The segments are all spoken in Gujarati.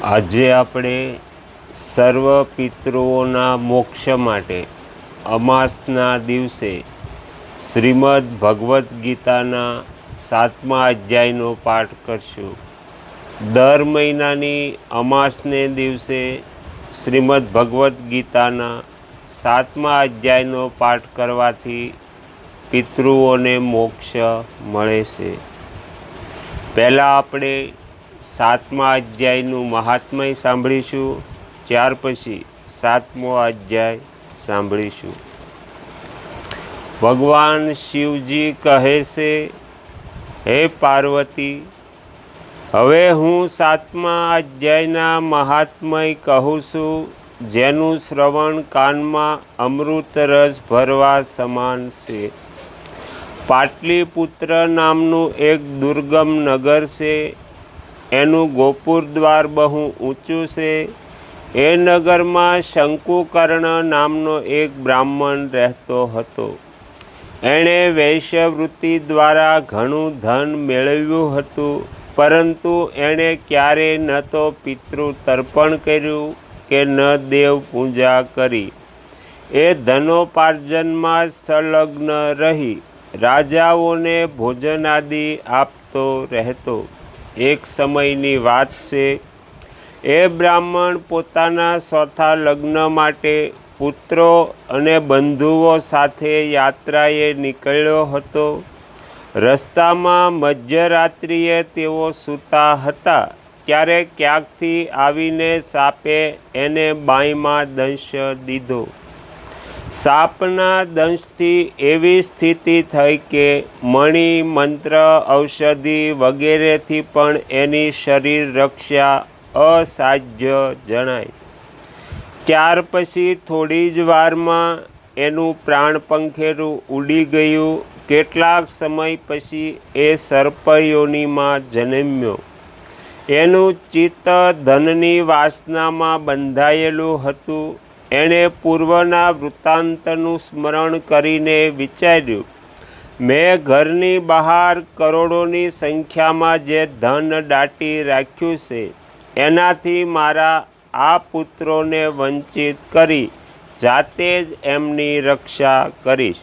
આજે આપણે સર્વ પિતૃઓના મોક્ષ માટે અમાસના દિવસે શ્રીમદ ભગવદ્ ગીતાના સાતમા અધ્યાયનો પાઠ કરશું. દર મહિનાની અમાસને દિવસે શ્રીમદ ભગવદ્ ગીતાના સાતમા અધ્યાયનો પાઠ કરવાથી પિતૃઓને મોક્ષ મળે છે. પહેલાં આપણે સાતમા અધ્યાયનું મહાત્મય સાંભળીશું. ત્યાર પછી સાતમો અધ્યાય સાંભળીશું. ભગવાન શિવજી કહે છે, હે પાર્વતી, હવે હું સાતમા અધ્યાયના મહાત્મય કહું છું, જેનું શ્રવણ કાનમાં અમૃત રસ ભરવા સમાન છે. પાટલીપુત્ર નામનું એક દુર્ગમ નગર છે એનું ગોપુર દ્વાર બહુ ઊંચું છે. એ નગરમાં શંકુકર્ણ નામનો એક બ્રાહ્મણ રહેતો હતો. એણે વૈશ્યવૃત્તિ દ્વારા ઘણું ધન મેળવ્યું હતું, પરંતુ એણે ક્યારેય ન તો પિતૃ તર્પણ કર્યું કે ન દેવ પૂજા કરી. એ ધનોપાર્જનમાં સંલગ્ન રહી, રાજાઓને ભોજન આદિ આપતો રહેતો. એક સમયની વાત છે. એ બ્રાહ્મણ પોતાના ચોથા લગ્ન માટે પુત્રો અને બંધુઓ સાથે યાત્રાએ નીકળ્યો હતો. રસ્તામાં મધ્યરાત્રિએ તેઓ સૂતા હતા. ત્યારે ક્યાંકથી આવીને સાપે એને બાંયમાં દંશ દીધો. સાપના દંશથી એવી સ્થિતિ થઈ કે મણિ, મંત્ર, ઔષધિ વગેરેથી પણ એની શરીર રક્ષા અસાધ્ય જણાય. ત્યાર પછી થોડી જ વારમાં એનું પ્રાણ પંખેરું ઉડી ગયું. કેટલાક સમય પછી એ સર્પયોનીમાં જન્મ્યો. એનું ચિત્ત ધનની વાસનામાં બંધાયેલું હતું. એણે પૂર્વના વૃત્તાંતનું સ્મરણ કરીને વિચાર્યું, મેં ઘરની બહાર કરોડોની સંખ્યામાં જે ધન દાટી રાખ્યું છે, એનાથી મારા આ પુત્રોને વંચિત કરી જાતે જ એમની રક્ષા કરીશ.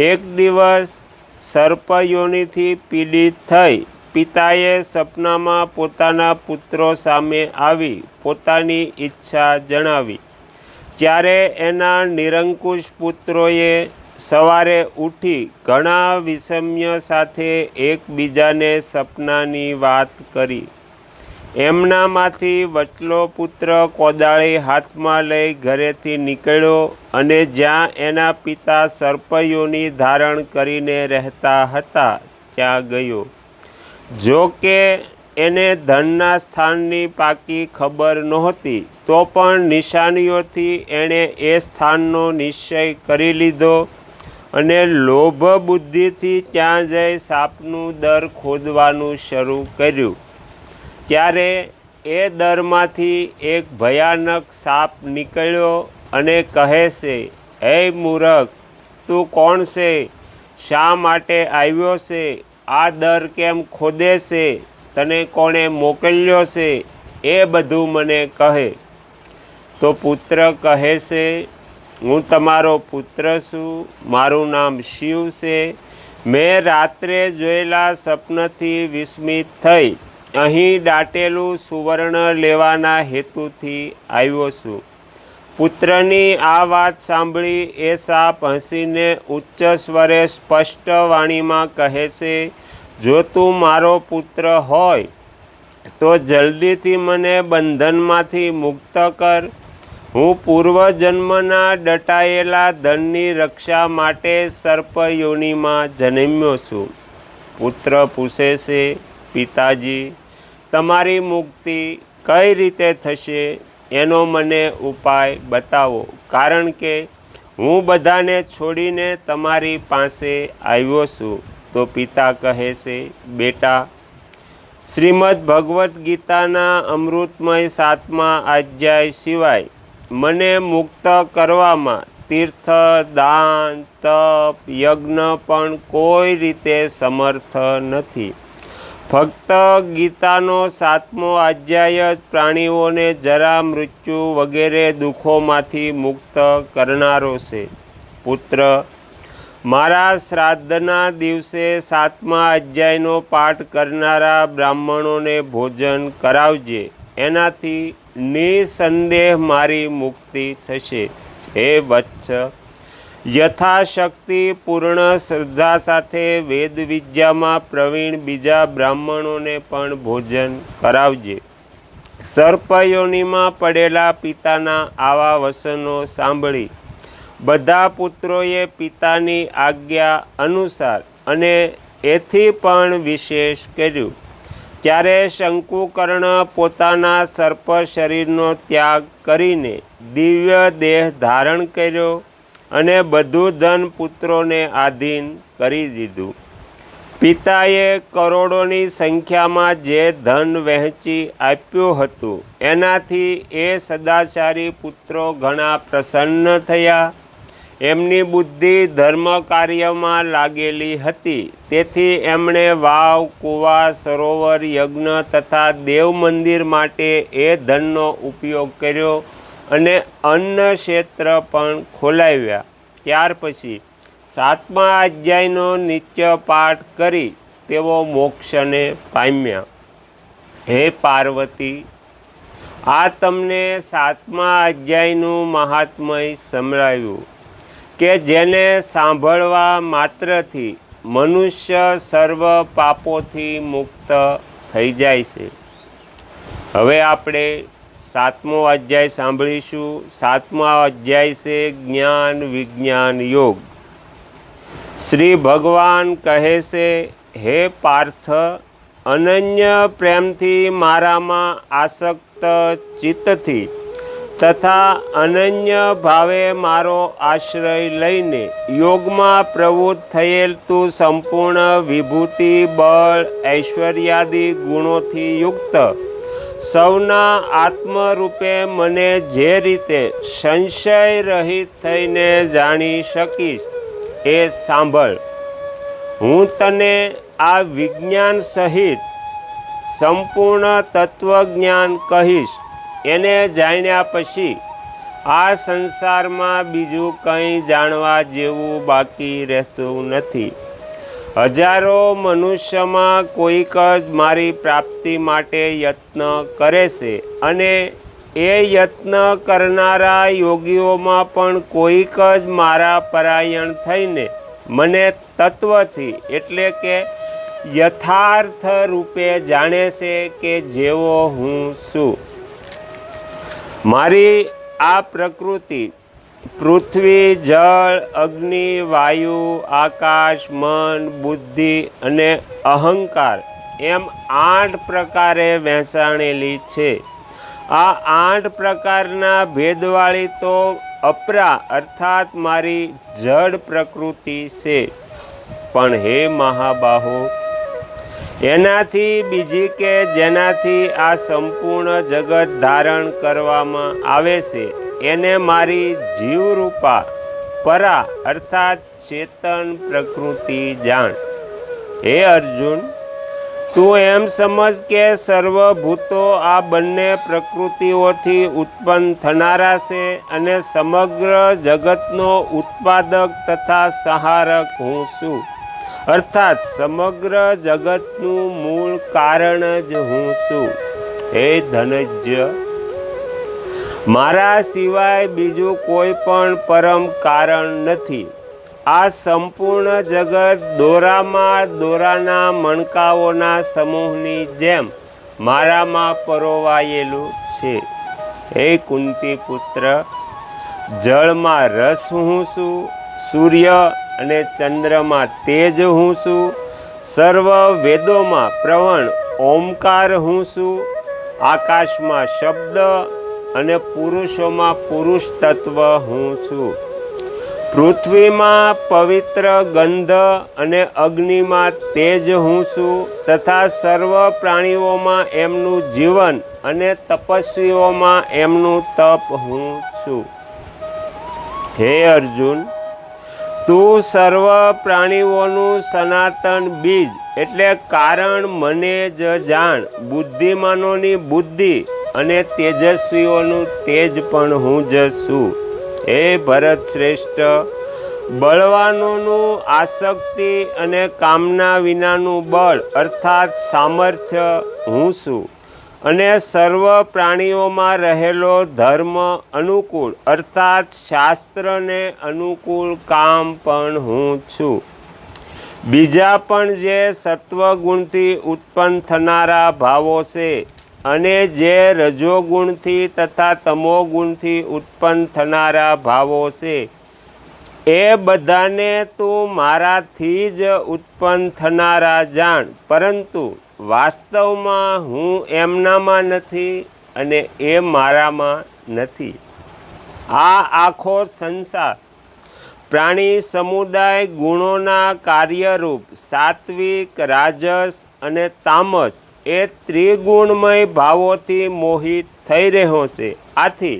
એક દિવસ સર્પયોનીથી પીડિત થઈ પિતાએ સપનામાં પોતાના પુત્રો સામે આવી પોતાની ઈચ્છા જણાવી. ત્યારે એના નિરંકુશ પુત્રોએ સવારે ઉઠી ઘણા વિષમ્ય સાથે એકબીજાને સપનાની વાત કરી. એમનામાંથી વચલો પુત્ર કોદાળી હાથમાં લઈ ઘરેથી નીકળ્યો અને જ્યાં એના પિતા સર્પયોની ધારણ કરીને રહેતા હતા, ત્યાં ગયો. જો કે એને ધનના સ્થાનની પાકી ખબર નહોતી, તો પણ નિશાનીઓથી એણે એ સ્થાનનો નિશ્ચય કરી લીધો અને લોભ બુદ્ધિથી ત્યાં જઈ સાપનું દર ખોદવાનું શરૂ કર્યું. ત્યારે એ દરમાંથી એક ભયાનક સાપ નીકળ્યો અને કહે છે, હે મૂરખ, તું કોણ છે? શા માટે આવ્યો છે? આ દર કેમ ખોદે છે? તને કોણે મોકલ્યો છે એ બધું મને કહે. તો પુત્ર કહે છે, હું તમારો પુત્ર છું, મારું નામ શિવ છે. મેં રાત્રે જોયેલા સપનથી વિસ્મિત થઈ અહીં દાટેલું સુવર્ણ લેવાના હેતુથી આવ્યો છું. પુત્રની આ વાત સાંભળી એ સાપ હસીને ઉચ્ચ સ્વરે સ્પષ્ટ વાણીમાં કહે છે જો તું મારો પુત્ર હોય, તો જલ્દીથી મને બંધનમાંથી મુક્ત કર. હું પૂર્વજન્મના ડટાયેલા ધનની રક્ષા માટે સર્પયોનીમાં જન્મ્યો છું. પુત્ર પૂછે છે, પિતાજી, તમારી મુક્તિ કઈ રીતે થશે? એનો મને ઉપાય બતાવો. કારણ કે હું બધાને છોડીને તમારી પાસે આવ્યો છું. તો પિતા કહે છે, બેટા, શ્રીમદ ભગવદ્ ગીતાના અમૃતમય સાતમા અધ્યાય સિવાય મને મુક્ત કરવામાં તીર્થ, દાન, તપ, યજ્ઞ પણ કોઈ રીતે સમર્થ નથી. ફક્ત ગીતાનો સાતમો અધ્યાય જ પ્રાણીઓને જરા મૃત્યુ વગેરે દુઃખોમાંથી મુક્ત કરનારો છે. પુત્ર મારા શ્રાદ્ધના દિવસે સાતમા અધ્યાયનો પાઠ કરનારા બ્રાહ્મણોને ભોજન કરાવજે. એનાથી નિસંદેહ મારી મુક્તિ થશે. હે વત્સ! યથાશક્તિ પૂર્ણ શ્રદ્ધા સાથે વેદ વિદ્યામાં પ્રવીણ બીજા બ્રાહ્મણોને પણ ભોજન કરાવજે. સર્પયોનીમાં પડેલા પિતાના આવા વસનો સાંભળી. બધા પુત્રોએ પિતાની આજ્ઞા અનુસાર અને એથી પણ વિશેષ કર્યું. ત્યારે શંકુકર્ણ પોતાના સર્પ શરીરનો ત્યાગ કરીને દિવ્ય દેહ ધારણ કર્યો અને બધું ધન પુત્રોને આધીન કરી દીધું. પિતાએ કરોડોની સંખ્યામાં જે ધન વહેંચી આપ્યું હતું, એનાથી એ સદાચારી પુત્રો ઘણા પ્રસન્ન થયા. એમની બુદ્ધિ ધર્મ કાર્યમાં લાગેલી હતી. તેથી એમણે વાવ, કુવા, સરોવર, યજ્ઞ તથા દેવ મંદિર માટે એ ધનનો ઉપયોગ કર્યો અને અન્ન ક્ષેત્ર પણ ખોલાવ્યા. ત્યાર પછી સાતમા અધ્યાયનો નિત્ય પાઠ કરી તેઓ મોક્ષને પામ્યા. હે પાર્વતી, આ તમને સાતમા અધ્યાયનું મહાત્મય સંભળાવ્યું કે જેને સાંભળવા માત્રથી મનુષ્ય સર્વ પાપોથી મુક્ત થઈ જાય છે. હવે આપણે સાતમો અધ્યાય સાંભળીશું. સાતમા અધ્યાય છે જ્ઞાન વિજ્ઞાન યોગ. શ્રી ભગવાન કહે છે, હે પાર્થ, અનન્ય પ્રેમથી મારામાં આસક્ત ચિત્તથી તથા અનન્ય ભાવે મારો આશ્રય લઈને યોગમાં પ્રવૃત્ત થયેલ તું સંપૂર્ણ વિભૂતિ, બળ, ઐશ્વર્યાદિ ગુણોથી યુક્ત. સૌના આત્મરૂપે મને જે રીતે સંશય રહિત થઈને જાણી શકીશ, એ સાંભળ. હું તને આ વિજ્ઞાન સહિત સંપૂર્ણ તત્વજ્ઞાન કહીશ. એને જાણ્યા પછી આ સંસારમાં બીજું કંઈ જાણવા જેવું બાકી રહેતું નથી. હજારો મનુષ્યમાં કોઈક જ મારી પ્રાપ્તિ માટે યત્ન કરે છે અને એ યત્ન કરનારા યોગીઓમાં પણ કોઈક જ મારા પરાયણ થઈને મને તત્વથી એટલે કે યથાર્થ રૂપે જાણે છે કે જેવો હું છું. મારી આ પ્રકૃતિ, પૃથ્વી, જળ, અગ્નિ, વાયુ, આકાશ, મન, બુદ્ધિ અને અહંકાર એમ આઠ પ્રકારે વહેંચાણેલી છે. આ આઠ પ્રકારના ભેદવાળી તો અપરા અર્થાત મારી જડ પ્રકૃતિ છે. પણ હે મહાબાહો એનાથી બીજી કે જેનાથી આ સંપૂર્ણ જગત ધારણ કરવામાં આવે છે, એને મારી જીવરૂપા, પરા અર્થાત ચેતન પ્રકૃતિ જાણ. હે અર્જુન, તું એમ સમજ કે સર્વભૂતો આ બંને પ્રકૃતિઓથી ઉત્પન્ન થનારા છે અને સમગ્ર જગતનો ઉત્પાદક તથા સહારક હું છું. અર્થાત સમગ્ર જગતનું મૂળ કારણ જ હું છું. હે ધનજ્ય, મારા સિવાય બીજું કોઈ પણ પરમ કારણ નથી. આ સંપૂર્ણ જગત દોરામાં દોરાના મણકાઓના સમૂહની જેમ મારામાં પરોવાયેલું છે. હે કુંતી પુત્ર જળમાં રસ હું છું, સૂર્ય અને ચંદ્રમાં તેજ હું છું. સર્વ વેદોમાં પ્રવણ ઓમકાર હું છું. આકાશમાં શબ્દ અને પુરુષોમાં પુરુષ તત્વ હું છું. પૃથ્વીમાં પવિત્ર ગંધ અને અગ્નિમાં તેજ હું છું તથા સર્વ પ્રાણીઓમાં એમનું જીવન અને તપસ્વીઓમાં એમનું તપ હું છું. હે અર્જુન તું સર્વ પ્રાણીઓનું સનાતન બીજ, એટલે કારણ મને જ જાણ. બુદ્ધિમાનોની બુદ્ધિ અને તેજસ્વીઓનું તેજ પણ હું જ છું. હે ભરત શ્રેષ્ઠ, બળવાનોનું આસક્તિ અને કામના વિનાનું બળ, અર્થાત સામર્થ્ય હું છું. અને સર્વ પ્રાણીઓમાં રહેલો ધર્મ અનુકૂળ, અર્થાત શાસ્ત્રને અનુકૂળ કામ પણ હું છું. બીજા પણ જે સત્વગુણથી ઉત્પન્ન થનારા ભાવો છે અને જે રજોગુણથી તથા તમોગુણથી ઉત્પન્ન થનારા ભાવો છે, એ બધાને તું મારાથી જ ઉત્પન્ન થનારા જાણ. પરંતુ વાસ્તવમાં હું એમનામાં નથી અને એ મારામાં નથી. આ આખો સંસાર, પ્રાણી સમુદાય ગુણોના કાર્યરૂપ સાત્વિક, રાજસ અને તામસ એ ત્રિગુણમય ભાવોથી મોહિત થઈ રહ્યો છે. આથી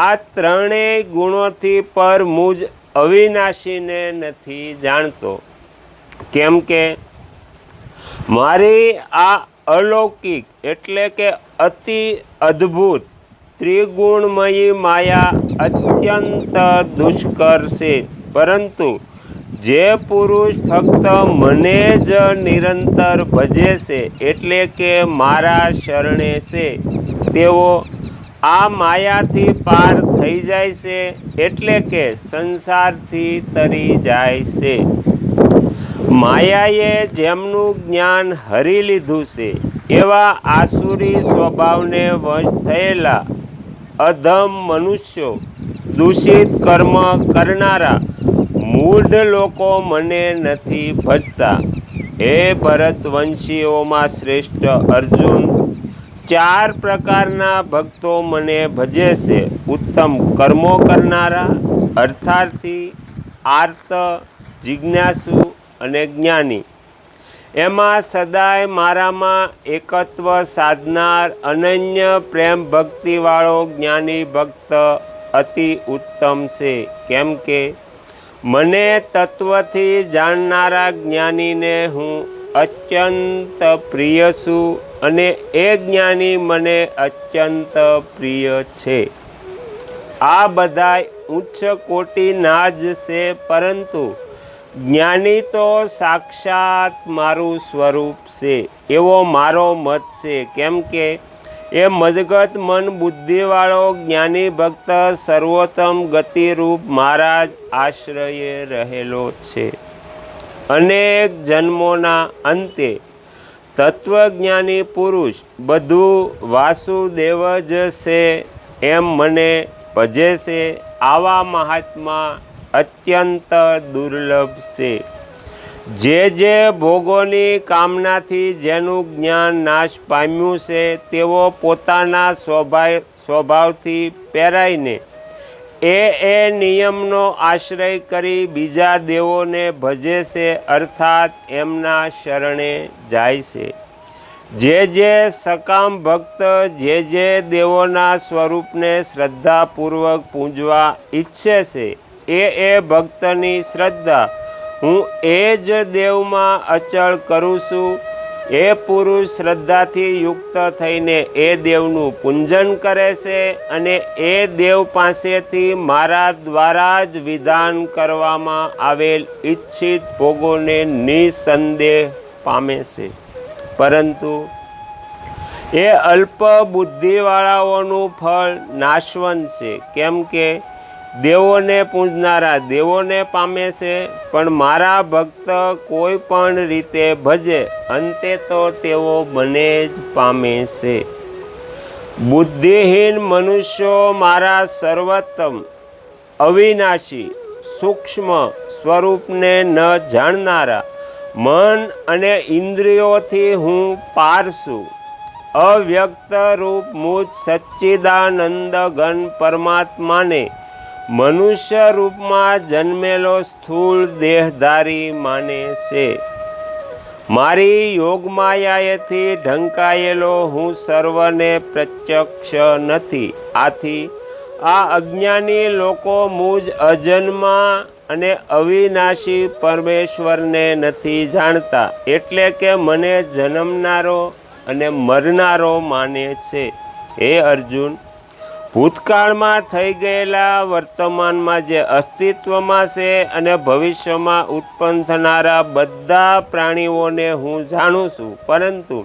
આ ત્રણેય ગુણોથી પર મુજ અવિનાશીને નથી જાણતો. કેમ કે મારી આ અલૌકિક એટલે કે અતિ અદ્ભુત ત્રિગુણમયી માયા અત્યંત દુષ્કર છે. પરંતુ જે પુરુષ ફક્ત મને જ નિરંતર ભજે છે એટલે કે મારા શરણે છે, તેઓ આ માયાથી પાર થઈ જાય છે એટલે કે સંસારથી તરી જાય છે. માયાએ જેમનું જ્ઞાન હરી લીધું છે, એવા આસુરી સ્વભાવને વશ થયેલા અધમ મનુષ્યો દૂષિત કર્મ કરનારા મૂઢ લોકો મને નથી ભજતા. હે ભરતવંશીઓમાં શ્રેષ્ઠ અર્જુન, ચાર પ્રકારના ભક્તો મને ભજે છે. ઉત્તમ કર્મો કરનારા, અર્થાર્થી, આર્ત, જિજ્ઞાસુ અને જ્ઞાની. એમાં સદાય મારામાં એકત્વ સાધનાર અનન્ય પ્રેમ ભક્તિવાળો જ્ઞાની ભક્ત અતિ ઉત્તમ છે. કેમ કે મને તત્વથી જાણનારા જ્ઞાનીને હું અત્યંત પ્રિય છું અને એ જ્ઞાની મને અત્યંત પ્રિય છે. આ બધા ઉચ્ચ કોટીના જ છે પરંતુ જ્ઞાની તો સાક્ષાત મારું સ્વરૂપ છે, એવો મારો મત છે. કેમ કે એ મદગત મન બુદ્ધિવાળો જ્ઞાની ભક્ત સર્વોત્તમ ગતિરૂપ મારા જ આશ્રયે રહેલો છે. અનેક જન્મોના અંતે તત્વજ્ઞાની પુરુષ બધું વાસુદેવ જ છે, એમ મને ભજે છે. આવા મહાત્મા અત્યંત દુર્લભ છે. જે જે ભોગોની કામનાથી જેનું જ્ઞાન નાશ પામ્યું છે, તેઓ પોતાના સ્વભાવ, સ્વભાવથી પહેરાઈને એ એ નિયમનો આશ્રય કરી બીજા દેવોને ભજે છે, અર્થાત એમના શરણે જાય છે. જે જે સકામ ભક્ત, જે જે દેવોના સ્વરૂપને શ્રદ્ધાપૂર્વક પૂજવા ઈચ્છે છે એ એ ભક્તની શ્રદ્ધા. હું એ જ દેવમાં અચળ કરું છું. એ પુરુષ શ્રદ્ધાથી યુક્ત થઈને એ દેવનું પૂંજન કરે છે અને એ દેવ પાસેથી મારા દ્વારા જ વિધાન કરવામાં આવેલ ઈચ્છિત ભોગોને નિસંદેહ પામે છે. પરંતુ એ અલ્પ બુદ્ધિવાળાઓનું ફળ નાશવંત છે. કેમ કે દેવોને પૂજનારા દેવોને પામે છે, પણ મારા ભક્ત કોઈ પણ રીતે ભજે, અંતે તો તેઓ બને જ પામે છે. બુદ્ધિહીન મનુષ્યો મારા સર્વોત્તમ, અવિનાશી, સૂક્ષ્મ સ્વરૂપને ન જાણનારા, મન અને ઇન્દ્રિયોથી હું પાર છું. અવ્યક્ત રૂપ મુજ સચ્ચિદાનંદ ઘન પરમાત્માને મનુષ્ય રૂપમાં જન્મેલો સ્થૂળ દેહધારી માને છે. મારી યોગમાયાએથી ઢંકાયેલો હું સર્વને પ્રત્યક્ષ નથી. આથી આ અજ્ઞાની લોકો મુજ અજન્મા અને અવિનાશી પરમેશ્વરને નથી જાણતા. એટલે કે મને જન્મનારો અને મરનારો માને છે. હે અર્જુન ભૂતકાળમાં થઈ ગયેલા વર્તમાનમાં જે અસ્તિત્વમાં છે અને ભવિષ્યમાં ઉત્પન્ન થનારા બધા પ્રાણીઓને હું જાણું છું. પરંતુ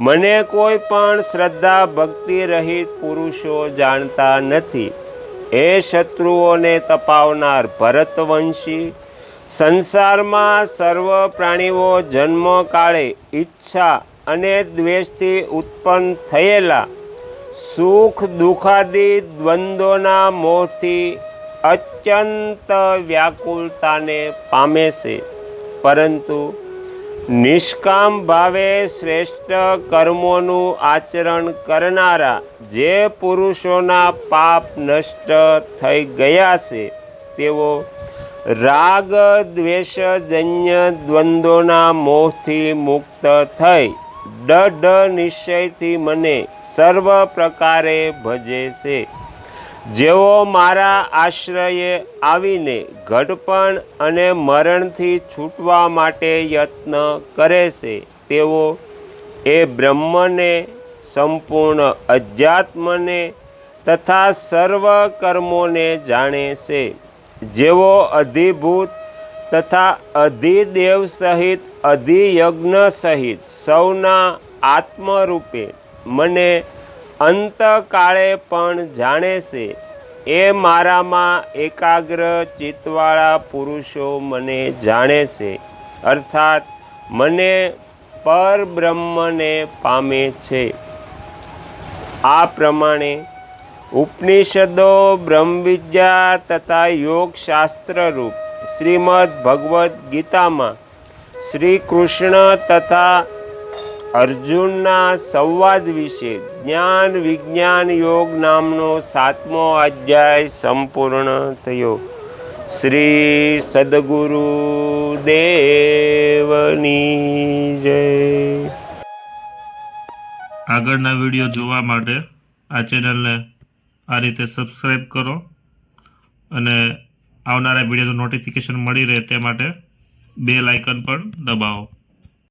મને કોઈ પણ શ્રદ્ધા ભક્તિ રહિત પુરુષો જાણતા નથી. એ શત્રુઓને તપાવનાર ભરતવંશી સંસારમાં સર્વ પ્રાણીઓ જન્મ કાળે ઈચ્છા અને દ્વેષથી ઉત્પન્ન થયેલા સુખ દુઃખાદી દ્વંદ્વોના મોહથી અત્યંત વ્યાકુળતાને પામે છે. પરંતુ નિષ્કામ ભાવે શ્રેષ્ઠ કર્મોનું આચરણ કરનારા જે પુરુષોના પાપ નષ્ટ થઈ ગયા છે, તેઓ રાગ દ્વેષજન્ય દ્વંદ્વોના મોહથી મુક્ત થઈ દઢ નિશ્ચયથી મને સર્વ પ્રકારે ભજે છે. જેઓ મારા આશ્રયે આવીને ઘડપણ અને મરણથી છૂટવા માટે યત્ન કરે છે, તેઓ એ બ્રહ્મને, સંપૂર્ણ અધ્યાત્મને તથા સર્વ કર્મોને જાણે છે. જેઓ અધિભૂત તથા અધિદેવ સહિત અધિયજ્ઞ સહિત સૌના આત્મરૂપે મને અંતકાળે પણ જાણે છે, એ મારામાં એકાગ્ર ચિત્તવાળા પુરુષો મને જાણે છે, અર્થાત મને પરબ્રહ્મને પામે છે. આ પ્રમાણે ઉપનિષદો, બ્રહ્મવિદ્યા તથા યોગશાસ્ત્ર રૂપ શ્રીમદ ભગવદ્ ગીતામાં શ્રી કૃષ્ણ તથા અર્જુનના સંવાદ વિશે જ્ઞાન વિજ્ઞાન યોગ નામનો સાતમો અધ્યાય સંપૂર્ણ થયો. શ્રી સદગુરુ દેવની જય. આગળના વીડિયો જોવા માટે આ ચેનલને આ રીતે સબસ્ક્રાઈબ કરો અને આવનારા વિડીયોનું નોટિફિકેશન મળી રહે તે માટે બેલ આઇકન પણ દબાવો.